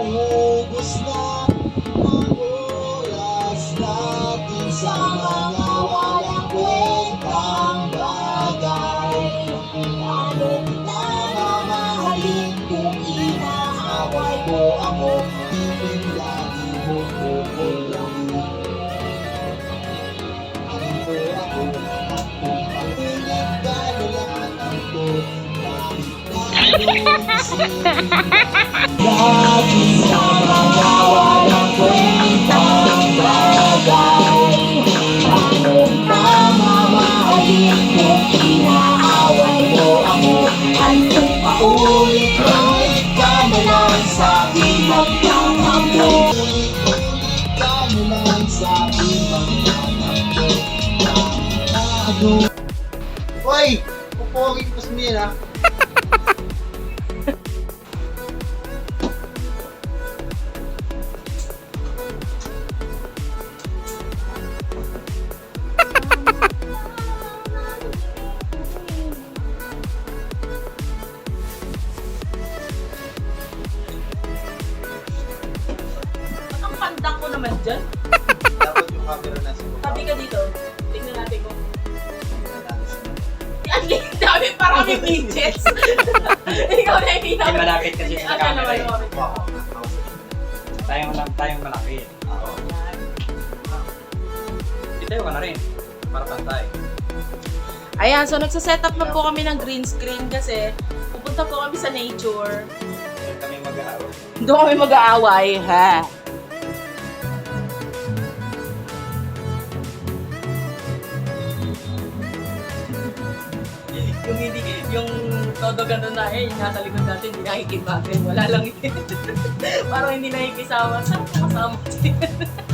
Ubus na ang oras natin sa mga walang kwentang bagay. Ano na mamahalin kung inaaway mo ako Ibig lagi mo kukulain Lagi sa mga walang kwentang bagay Bakit na mamahalin kung inaaway mo ako Ano pa ulit-ulit ka na lang sa akin magtatampo ka na lang sa akin magtatampo? Hoy! Pupogin ko sa nila. Naman dyan. Dapat yung camera nasa Tabi ka dito. Tingnan natin kung... Ang dami parang may widgets. Ikaw na yung Kasi malapit kasi sa Ano camera eh. lumapit ka? Tayong lang, tayong malapit. Itayo ka na rin. Para pantay. Ayan, so nagsa-set up na po kami ng green screen kasi pupunta po kami sa nature. Doon kami mag-aaway. Doon kami mag-aaway, ha? Hindi, yung todo ganun na eh, nasa likod natin, hindi nakikibagay. Wala lang yun. Parang hindi nakikisama. Saan kasama?